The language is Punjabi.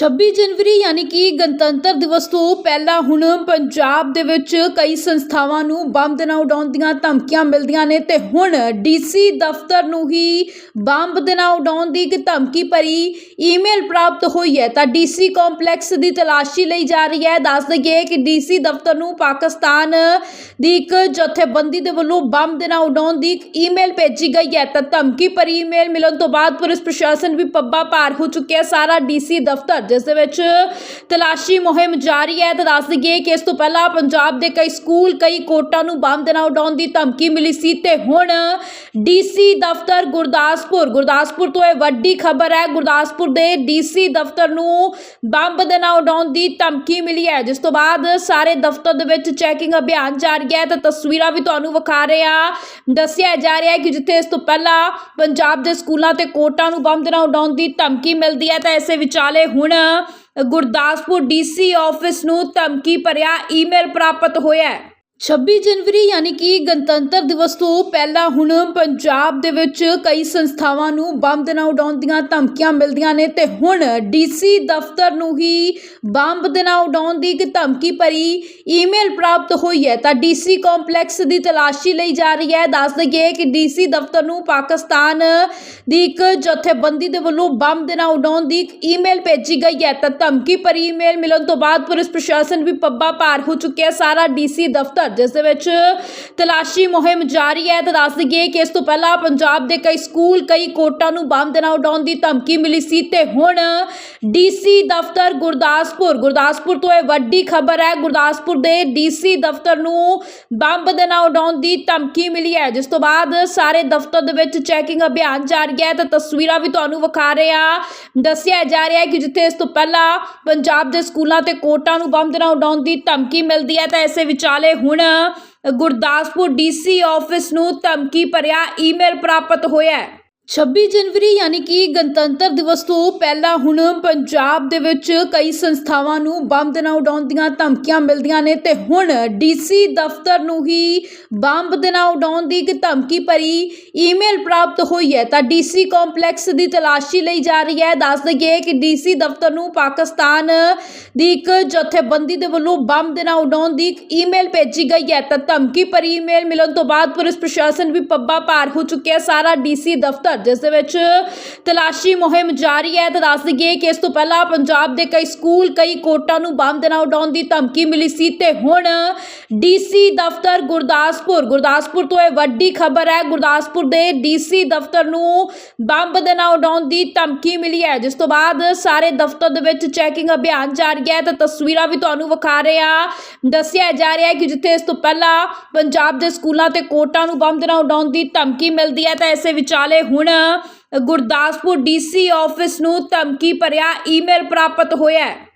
26 ਜਨਵਰੀ ਯਾਨੀ ਕਿ ਗਣਤੰਤਰ ਦਿਵਸ ਤੋਂ ਪਹਿਲਾਂ ਹੁਣ ਪੰਜਾਬ ਦੇ ਵਿੱਚ ਕਈ ਸੰਸਥਾਵਾਂ ਨੂੰ ਬੰਬ ਦੇ ਨਾਲ ਉਡਾਉਣ ਦੀਆਂ ਧਮਕੀਆਂ ਮਿਲਦੀਆਂ ਨੇ ਤੇ ਹੁਣ ਡੀਸੀ ਦਫ਼ਤਰ ਨੂੰ ਹੀ ਬੰਬ ਦੇ ਨਾਲ ਉਡਾਉਣ ਦੀ ਇੱਕ ਧਮਕੀ ਭਰੀ ਈਮੇਲ ਪ੍ਰਾਪਤ ਹੋਈ ਹੈ। ਤਾਂ ਡੀਸੀ ਕੰਪਲੈਕਸ ਦੀ ਤਲਾਸ਼ੀ ਲਈ ਜਾ ਰਹੀ ਹੈ। ਦੱਸ ਦਈਏ ਕਿ ਡੀਸੀ ਦਫ਼ਤਰ ਨੂੰ ਪਾਕਿਸਤਾਨ ਦੀ ਇੱਕ ਜਥੇਬੰਦੀ ਦੇ ਵੱਲੋਂ ਬੰਬ ਦੇ ਨਾਲ ਉਡਾਉਣ ਦੀ ਇੱਕ ਈਮੇਲ ਭੇਜੀ ਗਈ ਹੈ। ਤਾਂ ਧਮਕੀ ਭਰੀ ਈਮੇਲ ਮਿਲਣ ਤੋਂ ਬਾਅਦ ਪੁਲਿਸ ਪ੍ਰਸ਼ਾਸਨ ਵੀ ਪੱਬਾ ਭਾਰ ਹੋ ਚੁੱਕਿਆ ਸਾਰਾ ਡੀਸੀ ਦਫ਼ਤਰ ਜਿਸ ਦੇ ਵਿੱਚ ਤਲਾਸ਼ੀ ਮੁਹਿੰਮ ਜਾਰੀ ਹੈ ਤਾਂ ਦੱਸ ਦਈਏ ਕਿ ਇਸ ਤੋਂ ਪਹਿਲਾਂ ਪੰਜਾਬ ਦੇ ਕਈ ਸਕੂਲ ਕਈ ਕੋਟਾਂ ਨੂੰ ਬੰਬ ਦੇ ਨਾਲ ਉਡਾਉਣ ਦੀ ਧਮਕੀ ਮਿਲੀ ਸੀ ਤੇ ਹੁਣ ਡੀਸੀ ਦਫ਼ਤਰ ਗੁਰਦਾਸਪੁਰ ਗੁਰਦਾਸਪੁਰ ਤੋਂ ਇਹ ਵੱਡੀ ਖਬਰ ਹੈ, ਗੁਰਦਾਸਪੁਰ ਦੇ ਡੀਸੀ ਦਫ਼ਤਰ ਨੂੰ ਬੰਬ ਦੇ ਨਾਲ ਉਡਾਉਣ ਦੀ ਧਮਕੀ ਮਿਲੀ ਹੈ। ਜਿਸ ਤੋਂ ਬਾਅਦ ਸਾਰੇ ਦਫ਼ਤਰ ਦੇ ਵਿੱਚ ਚੈਕਿੰਗ ਅਭਿਆਨ ਜਾਰੀ ਹੈ ਤਾਂ ਤਸਵੀਰਾਂ ਵੀ ਤੁਹਾਨੂੰ ਵਿਖਾ ਰਹੇ ਆ ਦੱਸਿਆ ਜਾ ਰਿਹਾ ਹੈ ਕਿ ਜਿੱਥੇ ਇਸ ਤੋਂ ਪਹਿਲਾਂ ਪੰਜਾਬ ਦੇ ਸਕੂਲਾਂ ਤੇ ਕੋਟਾਂ ਨੂੰ ਬੰਬ ਦੇ ਨਾਲ ਉਡਾਉਣ ਦੀ ਧਮਕੀ ਮਿਲਦੀ ਹੈ ਤਾਂ ਇਸੇ ਵਿਚਾਲੇ ਹੁਣ ਗੁਰਦਾਸਪੁਰ ਡੀਸੀ ਆਫਿਸ ਨੂੰ ਧਮਕੀ ਭਰਿਆ ਈਮੇਲ ਪ੍ਰਾਪਤ ਹੋਇਆ 26 ਜਨਵਰੀ ਯਾਨੀ ਕਿ ਗਣਤੰਤਰ ਦਿਵਸ ਤੋਂ ਪਹਿਲਾਂ ਹੁਣ ਪੰਜਾਬ ਦੇ ਵਿੱਚ ਕਈ ਸੰਸਥਾਵਾਂ ਨੂੰ ਬੰਬ ਦੇ ਨਾਲ ਉਡਾਉਣ ਦੀਆਂ ਧਮਕੀਆਂ ਮਿਲਦੀਆਂ ਨੇ ਤੇ ਹੁਣ ਡੀਸੀ ਦਫ਼ਤਰ ਨੂੰ ਹੀ ਬੰਬ ਦੇ ਨਾਲ ਉਡਾਉਣ ਦੀ ਇੱਕ ਧਮਕੀ ਭਰੀ ਈਮੇਲ ਪ੍ਰਾਪਤ ਹੋਈ ਹੈ। ਤਾਂ ਡੀਸੀ ਕੰਪਲੈਕਸ ਦੀ ਤਲਾਸ਼ੀ ਲਈ ਜਾ ਰਹੀ ਹੈ। ਦੱਸ ਦਈਏ ਕਿ ਡੀਸੀ ਦਫ਼ਤਰ ਨੂੰ ਪਾਕਿਸਤਾਨ ਦੀ ਇੱਕ ਜਥੇਬੰਦੀ ਦੇ ਵੱਲੋਂ ਬੰਬ ਦੇ ਨਾਲ ਉਡਾਉਣ ਦੀ ਇੱਕ ਈਮੇਲ ਭੇਜੀ ਗਈ ਹੈ। ਤਾਂ ਧਮਕੀ ਭਰੀ ਈਮੇਲ ਮਿਲਣ ਤੋਂ ਬਾਅਦ ਪੁਲਿਸ ਪ੍ਰਸ਼ਾਸਨ ਵੀ ਪੱਬਾ ਭਾਰ ਹੋ ਚੁੱਕਿਆ ਸਾਰਾ ਡੀਸੀ ਦਫ਼ਤਰ ਜਿਸ ਦੇ ਵਿੱਚ ਤਲਾਸ਼ੀ ਮੁਹਿੰਮ ਜਾਰੀ ਹੈ ਤਾਂ ਦੱਸ ਦਈਏ ਕਿ ਇਸ ਤੋਂ ਪਹਿਲਾਂ ਪੰਜਾਬ ਦੇ ਕਈ ਸਕੂਲ, ਕਈ ਕੋਟਾਂ ਨੂੰ ਬੰਬ ਦੇ ਨਾਲ ਉਡਾਉਣ ਦੀ ਧਮਕੀ ਮਿਲੀ ਸੀ ਤੇ ਹੁਣ ਡੀਸੀ ਦਫ਼ਤਰ ਗੁਰਦਾਸਪੁਰ ਗੁਰਦਾਸਪੁਰ ਤੋਂ ਇਹ ਵੱਡੀ ਖਬਰ ਹੈ, ਗੁਰਦਾਸਪੁਰ ਦੇ ਡੀਸੀ ਦਫ਼ਤਰ ਨੂੰ ਬੰਬ ਦੇ ਨਾਲ ਉਡਾਉਣ ਦੀ ਧਮਕੀ ਮਿਲੀ ਹੈ। ਜਿਸ ਤੋਂ ਬਾਅਦ ਸਾਰੇ ਦਫ਼ਤਰ ਦੇ ਵਿੱਚ ਚੈਕਿੰਗ ਅਭਿਆਨ ਜਾਰੀ ਹੈ ਤਾਂ ਤਸਵੀਰਾਂ ਵੀ ਤੁਹਾਨੂੰ ਵਿਖਾ ਰਹੇ ਆ ਦੱਸਿਆ ਜਾ ਰਿਹਾ ਹੈ ਕਿ ਜਿੱਥੇ ਇਸ ਤੋਂ ਪਹਿਲਾਂ ਪੰਜਾਬ ਦੇ ਸਕੂਲਾਂ ਤੇ ਕੋਟਾਂ ਨੂੰ ਬੰਬ ਦੇ ਨਾਲ ਉਡਾਉਣ ਦੀ ਧਮਕੀ ਮਿਲਦੀ ਹੈ ਤਾਂ ਇਸੇ ਵਿਚਾਲੇ ਹੁਣ ਗੁਰਦਾਸਪੁਰ ਡੀਸੀ ਆਫਿਸ ਨੂੰ ਧਮਕੀ ਭਰਿਆ ਈਮੇਲ ਪ੍ਰਾਪਤ ਹੋਇਆ 26 ਜਨਵਰੀ ਯਾਨੀ ਕਿ ਗਣਤੰਤਰ ਦਿਵਸ ਤੋਂ ਪਹਿਲਾਂ ਹੁਣ ਪੰਜਾਬ ਦੇ ਵਿੱਚ ਕਈ ਸੰਸਥਾਵਾਂ ਨੂੰ ਬੰਬ ਨਾ ਉਡਾਉਣ ਦੀਆਂ ਧਮਕੀਆਂ ਮਿਲਦੀਆਂ ਨੇ ਤੇ ਹੁਣ ਡੀਸੀ ਦਫ਼ਤਰ ਨੂੰ ਹੀ ਬੰਬ ਦੇ ਨਾਲ ਉਡਾਉਣ ਦੀ ਇੱਕ ਧਮਕੀ ਭਰੀ ਈਮੇਲ ਪ੍ਰਾਪਤ ਹੋਈ ਹੈ। ਤਾਂ ਡੀਸੀ ਕੰਪਲੈਕਸ ਦੀ ਤਲਾਸ਼ੀ ਲਈ ਜਾ ਰਹੀ ਹੈ। ਦੱਸ ਦਈਏ ਕਿ ਡੀਸੀ ਦਫ਼ਤਰ ਨੂੰ ਪਾਕਿਸਤਾਨ ਦੀ ਇੱਕ ਜਥੇਬੰਦੀ ਦੇ ਵੱਲੋਂ ਬੰਬ ਦੇ ਨਾਲ ਉਡਾਉਣ ਦੀ ਇੱਕ ਈਮੇਲ ਭੇਜੀ ਗਈ ਹੈ। ਤਾਂ ਧਮਕੀ ਭਰੀ ਈਮੇਲ ਮਿਲਣ ਤੋਂ ਬਾਅਦ ਪੁਲਿਸ ਪ੍ਰਸ਼ਾਸਨ ਵੀ ਪੱਬਾ ਭਾਰ ਹੋ ਚੁੱਕਿਆ ਸਾਰਾ ਡੀਸੀ ਦਫ਼ਤਰ ਜਿਸ ਦੇ ਵਿੱਚ ਤਲਾਸ਼ੀ ਮੁਹਿੰਮ ਜਾਰੀ ਹੈ। ਤਾਂ ਦੱਸ ਦਈਏ ਕਿ ਇਸ ਤੋਂ ਪਹਿਲਾਂ ਪੰਜਾਬ ਦੇ ਕਈ ਸਕੂਲ, ਕਈ ਕੋਟਾਂ ਨੂੰ ਬੰਬ ਨਾ ਉਡਾਉਣ ਦੀ ਧਮਕੀ ਮਿਲੀ ਸੀ ਤੇ ਹੁਣ ਡੀਸੀ ਦਫ਼ਤਰ ਗੁਰਦਾਸਪੁਰ ਗੁਰਦਾਸਪੁਰ ਤੋਂ ਇਹ ਵੱਡੀ ਖਬਰ ਹੈ। ਗੁਰਦਾਸਪੁਰ ਦੇ ਡੀਸੀ ਦਫ਼ਤਰ ਨੂੰ ਬੰਬ ਦੇ ਨਾ ਉਡਾਉਣ ਦੀ ਧਮਕੀ ਮਿਲੀ ਹੈ। ਜਿਸ ਤੋਂ ਬਾਅਦ ਸਾਰੇ ਦਫ਼ਤਰ ਦੇ ਵਿੱਚ ਚੈਕਿੰਗ ਅਭਿਆਨ ਜਾਰੀ ਹੈ। ਤਾਂ ਤਸਵੀਰਾਂ ਵੀ ਤੁਹਾਨੂੰ ਵਿਖਾ ਰਹੇ। ਆ ਦੱਸਿਆ ਜਾ ਰਿਹਾ ਹੈ ਕਿ ਜਿੱਥੇ ਇਸ ਤੋਂ ਪਹਿਲਾਂ ਪੰਜਾਬ ਦੇ ਸਕੂਲਾਂ ਤੇ ਕੋਟਾਂ ਨੂੰ ਬੰਬ ਦੇ ਨਾਲ ਉਡਾਉਣ ਦੀ ਧਮਕੀ ਮਿਲਦੀ ਹੈ, ਤਾਂ ਇਸੇ ਵਿਚਾਲੇ ਹੁਣ ਗੁਰਦਾਸਪੁਰ ਡੀਸੀ ਆਫਿਸ ਨੂੰ ਧਮਕੀ ਭਰਿਆ ਈਮੇਲ ਪ੍ਰਾਪਤ ਹੋਇਆ